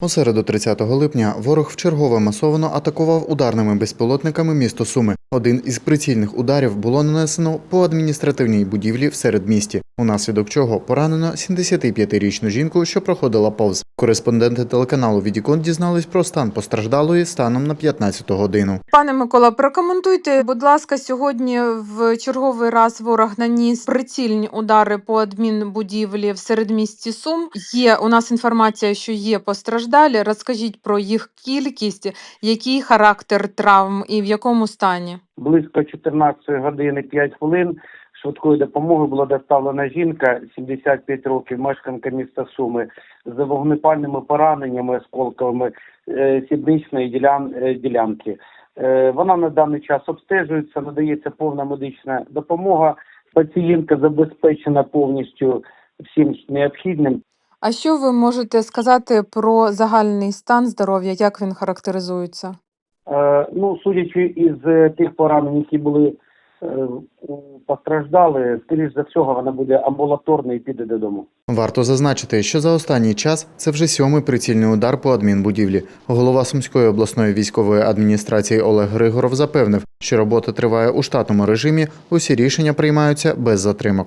У середу 30 липня ворог вчергове масовано атакував ударними безпілотниками місто Суми. Один із прицільних ударів було нанесено по адміністративній будівлі в середмісті, унаслідок чого поранено 75-річну жінку, що проходила повз. Кореспонденти телеканалу Відікон дізнались про стан постраждалої станом на 15 годину. Пане Микола, прокоментуйте, будь ласка, сьогодні в черговий раз ворог наніс прицільні удари по адмінбудівлі в середмісті Сум. Є у нас інформація, що є постраждалі. Розкажіть про їх кількість, який характер травм і в якому стані. Близько 14 години 5 хвилин швидкої допомоги була доставлена жінка 75 років, мешканка міста Суми з вогнепальними пораненнями осколковими е, сідничної ділян, е, ділянки. Е, Вона на даний час обстежується, надається повна медична допомога. Пацієнтка забезпечена повністю всім необхідним. А що ви можете сказати про загальний стан здоров'я? Як він характеризується? Е, Ну, судячи із тих поранень, які були постраждали, скоріш за всього, вона буде амбулаторна і піде додому. Варто зазначити, що за останній час це вже сьомий прицільний удар по адмінбудівлі. Голова Сумської обласної військової адміністрації Олег Григоров запевнив, що робота триває у штатному режимі. Усі рішення приймаються без затримок.